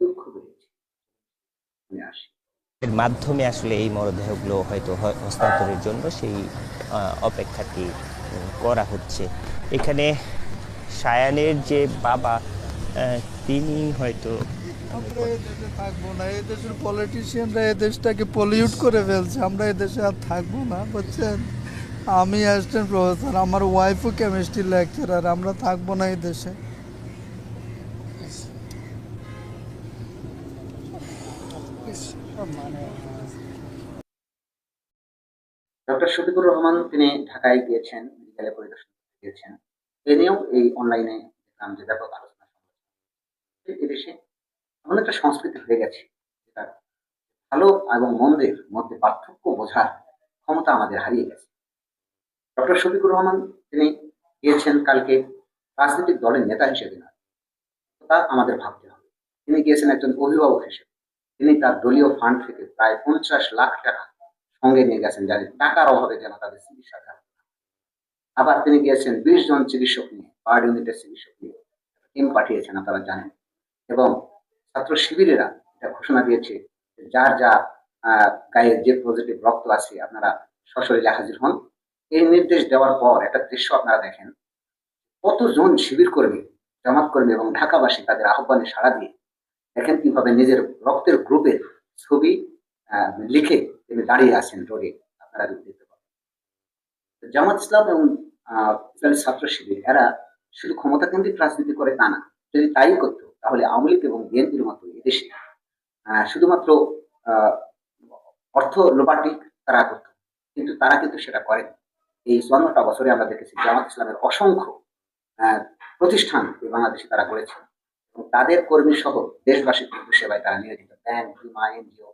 দুঃখ পেয়েছি। আমি আসি। এর মাধ্যমে আসলে এই মরদেহগুলো হয়তো হস্তান্তরের জন্য সেই অপেক্ষাটি করা হচ্ছে। এখানে সায়ানের যে বাবা তিনি হয়তো আমরা এদেশে থাকব না। এই দেশের পলিটিশিয়ানরা এই দেশটাকে পলিউট করে ফেলছে। আমরা এই দেশে আর থাকব না বুঝছেন? আমি অ্যাসিস্ট্যান্ট প্রফেসর আমার ওয়াইফও কেমিস্ট্রি লেকচারার আমরা থাকব না এই দেশে। ডক্টর শফিকুর রহমান, তিনি ঢাকায় গিয়েছেন, মেডিকেলে পরিদর্শন গিয়েছেন। এই অনলাইনে দেখলাম যে ব্যাপক আলোচনা এদেশে এমন একটা সংস্কৃতি হয়ে গেছে ভালো এবং মন্দের মধ্যে পার্থক্য বোঝার ক্ষমতা আমাদের হারিয়ে গেছে। ডক্টর শফিকুর রহমান, তিনি গিয়েছেন কালকে রাজনৈতিক দলের নেতা হিসেবে। নয় তা আমাদের ভাবতে হবে। তিনি গিয়েছেন একজন অভিভাবক হিসেবে। তিনি তার দলীয় ফান্ড থেকে প্রায় পঞ্চাশ লাখ টাকা সঙ্গে নিয়ে গেছেন যাদের টাকার অভাবে যেন তাদের চিকিৎসা আবার তিনি গিয়েছেন বিশ জন চিকিৎসক নিয়ে পার ইউনিটের চিকিৎসক নিয়ে টিম পাঠিয়েছেন, আপনারা জানেন। এবং ছাত্র শিবিরেরা এটা ঘোষণা দিয়েছে যার যা গায়ে যে পজিটিভ রক্ত আছে, আপনারা সশরীরে হাজির হন। এই নির্দেশ দেওয়ার পর একটা দৃশ্য আপনারা দেখেন। কতজন শিবির কর্মী, জামাত কর্মী এবং ঢাকাবাসী তাদের আহ্বানে সাড়া দিয়ে দেখেন কীভাবে নিজের রক্তের গ্রুপের ছবি লিখে তিনি দাঁড়িয়ে আছেন রোডে। আপনারা দেখতে পাবেন। জামাত ইসলাম এবং ইসলামী ছাত্র শিবির, এরা শুধু ক্ষমতা কেন্দ্রিক রাজনীতি করে তা না। যদি তাই করতো, তাহলে আওয়ামী লীগ এবং বিএনপির মতো এদেশে শুধুমাত্র অর্থ লোপাটিক তারা করত। কিন্তু তারা কিন্তু সেটা করেন। এই চুয়ান্নটা বছরে আমরা দেখেছি জামাত ইসলামের অসংখ্য প্রতিষ্ঠান বাংলাদেশে তারা করেছেন এবং তাদের কর্মী সহ দেশবাসীর সেবায় তারা নিয়োজিত। ব্যাংক, বিমা, এনজিও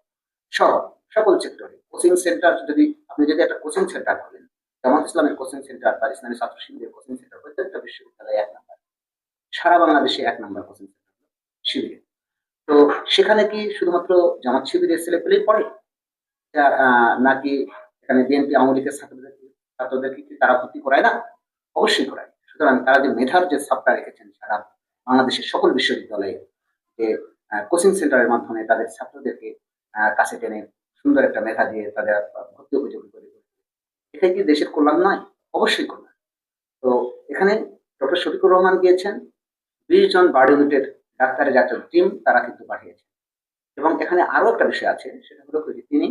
সহ সকল সেক্টরে কোচিং সেন্টার যদি, আপনি যদি একটা কোচিং সেন্টার করেন, জামাত ইসলামের কোচিং সেন্টার বা ইসলামী ছাত্র শিবিরের কোচিং সেন্টার প্রত্যেকটা বিশ্ববিদ্যালয়ে এক নাম্বার সারা বাংলাদেশে এক নাম্বার কোচিং সেন্টার শিবিরে। তো সেখানে কি শুধুমাত্র জামাত শিবিরের ছেলে পেলেই পড়ে নাকি এখানে বিএনপি আওয়ামী লীগের ছাত্রদের ছাত্রদেরকে তারা ভর্তি করায় না? অবশ্যই করায়। সুতরাং তারা যে মেধার যে সাপটা রেখেছেন সারা বাংলাদেশের সকল বিশ্ববিদ্যালয়ে যে কোচিং সেন্টারের মাধ্যমে তাদের ছাত্রদেরকে কাছে টেনে সুন্দর একটা মেধা দিয়ে তাদের ভর্তি উপযোগী করে তুলবে। এটা কি দেশের কল্যাণ নয়? অবশ্যই কল্যাণ। তো এখানে ডক্টর শফিকুর রহমান গিয়েছেন বিশ জন বার্ড ইউনিটের ডাক্তারের একটা টিম তারা কিন্তু পাঠিয়েছে এবং এখানে আরও একটা বিষয় আছে সেটা হলো কি, তিনি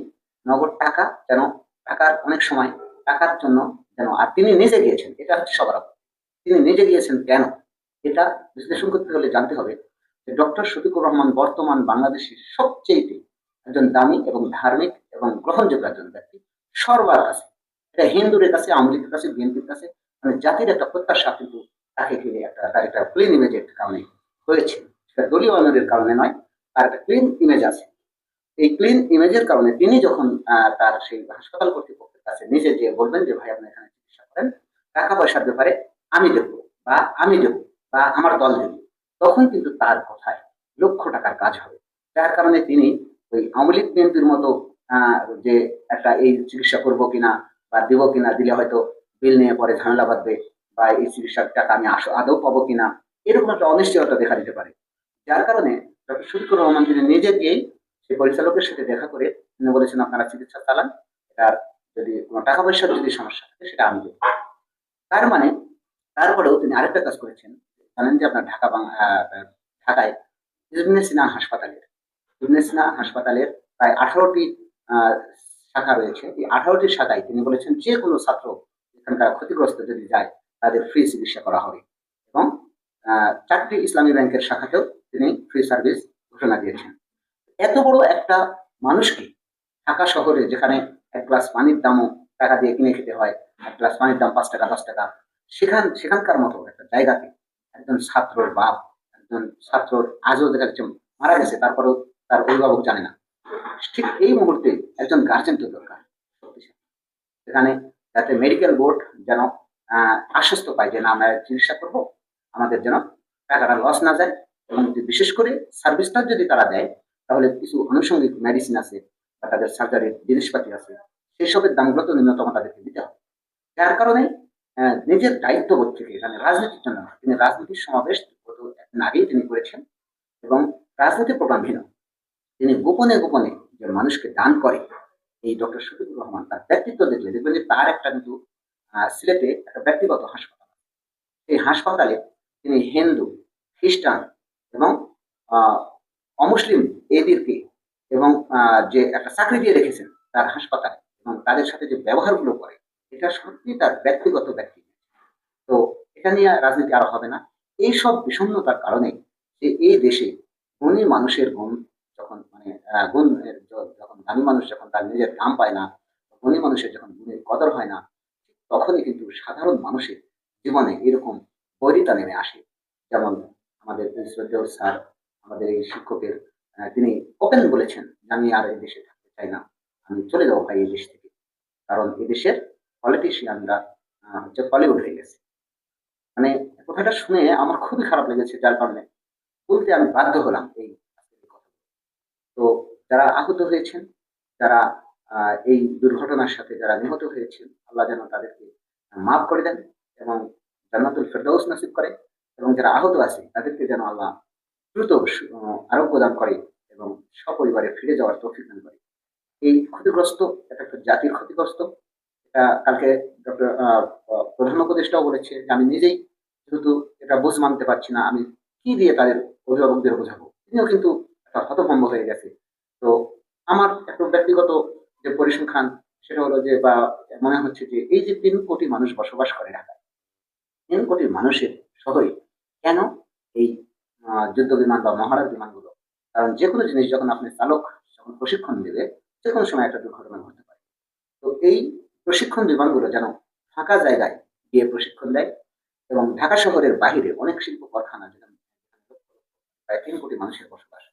নগদ টাকা যেন টাকার অনেক সময় টাকার জন্য যেন আর তিনি নিজে গিয়েছেন এটা হচ্ছে সবার তিনি নিজে গিয়েছেন কেন? এটা বিশ্লেষণ করতে হলে জানতে হবে যে ডক্টর শফিকুর রহমান বর্তমান বাংলাদেশের সবচেয়ে একজন দামি এবং ধার্মিক এবং গ্রহণযোগ্য একজন ব্যক্তি। সর্বার কাছে, এটা হিন্দুদের কাছে, আওয়ামী লীগের কাছে, বিএনপির কাছে মানে জাতির একটা প্রত্যাশা কিন্তু তাকে ঘিরে একটা, তার একটা ক্লিন ইমেজের কারণে হয়েছে। সেটা দলীয় অনরের কারণে নয়, তার একটা ক্লিন ইমেজ আছে। এই ক্লিন ইমেজের কারণে তিনি যখন তার সেই হাসপাতাল কর্তৃপক্ষের কাছে নিজে যে বলবেন যে, ভাই, আপনি এখানে চিকিৎসা করেন, টাকা পয়সার ব্যাপারে আমি দেবো বা আমি দেবো। বা আমার দল দেবে তখন কিন্তু তার কথায় লক্ষ টাকার কাজ হবে। যার কারণে তিনি ওই আওয়ামী লীগ বিএনপির মতো যে একটা এই চিকিৎসা করব কিনা বা দিব কিনা, দিলে হয়তো বিল নিয়ে পরে ঝামেলা বাঁধবে বা এই চিকিৎসার টাকা আমি আস- আদৌ পাবো কিনা, এরকম একটা অনিশ্চয়তা দেখা দিতে পারে। যার কারণে ডক্টর শফিকুর রহমান তিনি নিজে গিয়েই সেই পরিচালকের সাথে দেখা করে তিনি বলেছেন, আপনারা চিকিৎসা চালান, এটার যদি কোনো টাকা পয়সার যদি সমস্যা থাকে, সেটা আমি দেবো। তার মানে তারপরেও তিনি আরেকটা কাজ করেছেন জানেন যে আপনার ঢাকা ঢাকায় সিনা হাসপাতালের ইবনে সিনা হাসপাতালের প্রায় আঠারোটি শাখা রয়েছে। এই আঠারোটি শাখায় তিনি বলেছেন যে কোনো ছাত্র এখানকার ক্ষতিগ্রস্ত যদি যায়, তাদের ফ্রি চিকিৎসা করা হবে। এবং চারটি ইসলামী ব্যাংকের শাখাতেও তিনি ফ্রি সার্ভিস ঘোষণা দিয়েছেন। এত বড় একটা মানুষকে ঢাকা শহরে যেখানে এক গ্লাস পানির দামও টাকা দিয়ে কিনে খেতে হয়, এক গ্লাস পানির দাম পাঁচ টাকা, দশ টাকা, সেখান সেখানকার মতো একটা জায়গাতে একজন ছাত্রর বাপ, একজন ছাত্রর আজও দেখা যাচ্ছে মারা গেছে, তারপরেও তার অভিভাবক জানে না ঠিক এই মুহূর্তে একজন গার্জেন তো দরকার। সেখানে যাতে মেডিকেল বোর্ড যেন আশ্বস্ত পায় যে না, আমরা চিকিৎসা করব, আমাদের যেন টাকাটা লস না যায় এবং বিশেষ করে সার্ভিসটা যদি তারা দেয়, তাহলে কিছু আনুষঙ্গিক মেডিসিন আছে বা তাদের সার্জারির জিনিসপাতি আছে, সেসবের দামগুলো তো ন্যূনতম তাদেরকে দিতে হবে যার কারণে নিজের দায়িত্ববোধ থেকে এখানে রাজনীতির জন্য তিনি রাজনীতির সমাবেশ গত আগেই তিনি করেছেন এবং রাজনীতি প্রোগ্রামহীন তিনি গোপনে গোপনে যে মানুষকে দান করে। এই ডক্টর শফিকুর রহমান তার ব্যক্তিত্ব দেখলে দেখবেন যে তার একটা কিন্তু সিলেটে একটা ব্যক্তিগত হাসপাতাল। এই হাসপাতালে তিনি হিন্দু, খ্রিস্টান এবং অমুসলিম এদেরকে এবং যে একটা চাকরি দিয়ে রেখেছেন তার হাসপাতালে এবং তাদের সাথে যে ব্যবহারগুলো করে এটা সত্যি তার ব্যক্তিগত ব্যক্তি। তো এটা নিয়ে রাজনীতি আরও হবে না। এইসব বিষণ্ণতার কারণে যে এই দেশে গুণী মানুষের গুণ যখন মানে গুণ যখন দামি মানুষ যখন তার নিজের দাম পায় না গুণী মানুষের যখন গুণের কদর হয় না, তখনই কিন্তু সাধারণ মানুষের জীবনে এরকম বৈরিতা নেমে আসে। যেমন আমাদের এই শ্রদ্ধেয় স্যার, আমাদের এই শিক্ষকের তিনি ওপেন বলেছেন, আমি আর এই দেশে থাকতে চাই না। আমি চলে যাব ভাই এই দেশ থেকে। কারণ এই দেশের পলিটিশিয়ানরা হচ্ছে টলিউড হয়ে গেছে। মানে কথাটা শুনে আমার খুবই খারাপ লেগেছে যার কারণে বলতে আমি বাধ্য হলাম এই তো যারা আহত হয়েছেন, যারা এই দুর্ঘটনার সাথে যারা নিহত হয়েছেন, আল্লাহ যেন তাদেরকে মাফ করে দেন এবং জান্নাতুল ফেরদৌস নসিব করে এবং যারা আহত আছে, তাদেরকে যেন আল্লাহ দ্রুত আরোগ্য দান করে এবং সপরিবারে ফিরে যাওয়ার তৌফিক দান করে। এই ক্ষতিগ্রস্ত, এটা একটা জাতির ক্ষতিগ্রস্ত। কালকে ডক্টর প্রধান উপদেষ্টাও বলেছে যে আমি নিজেই যেহেতু এটা বুঝ মানতে পারছি না, আমি কি দিয়ে তাদের অভিভাবকদের বোঝাবো? তিনিও কিন্তু একটা হতভম্ব হয়ে গেছে। তো আমার একটা ব্যক্তিগত যে পরিসংখ্যান, সেটা হলো যে, বা মনে হচ্ছে যে এই যে তিন কোটি মানুষ বসবাস করে ঢাকায়, তিন কোটি মানুষের শহরে কেন এই যুদ্ধ বিমান বা মহারাজ বিমানগুলো? কারণ যে কোনো জিনিস যখন আপনি চালক যখন প্রশিক্ষণ দেবে, যে কোনো সময় একটা দুর্ঘটনা ঘটতে পারে। তো এই প্রশিক্ষণ বিমানগুলো যেন ফাঁকা জায়গায় গিয়ে প্রশিক্ষণ দেয় এবং ঢাকা শহরের বাইরে অনেক শিল্প কারখানা প্রায় তিন কোটি মানুষের বসবাস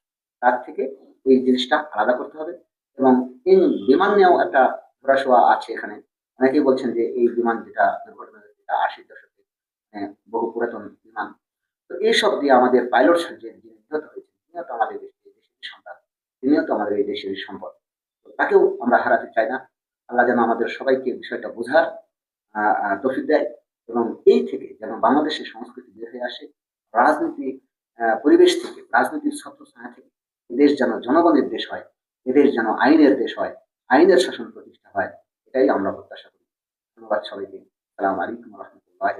তার থেকে এই জিনিসটা আলাদা করতে হবে এবং এই বিমান নিয়েও একটা ঘোরাশোয়া আছে এখানে। অনেকেই বলছেন যে এই বিমান যেটা দুর্ঘটনা হয়েছে, যেটা আশির দশকে আহ, বহু পুরাতন বিমান। তো এইসব দিয়ে আমাদের পাইলট যে নিহত হয়েছেন তিনিও তো আমাদের দেশের সন্তান তিনিও তো আমাদের এই দেশের সম্পদ। তাকেও আমরা হারাতে চাই না। আল্লাহ যেন আমাদের সবাইকে বিষয়টা বোঝার তফিক দেয় এবং এই থেকে যেন বাংলাদেশের সংস্কৃতি বের হয়ে আসে, রাজনীতি পরিবেশ থেকে, রাজনীতির ছত্র ছায়া থেকে, এদেশ যেন জনগণের দেশ হয়, এদেশ যেন আইনের দেশ হয়, আইনের শাসন প্রতিষ্ঠা হয়, এটাই আমরা প্রত্যাশা করি। ধন্যবাদ সবাইকে। সালাম আলাইকুম রহমতুল্লাহ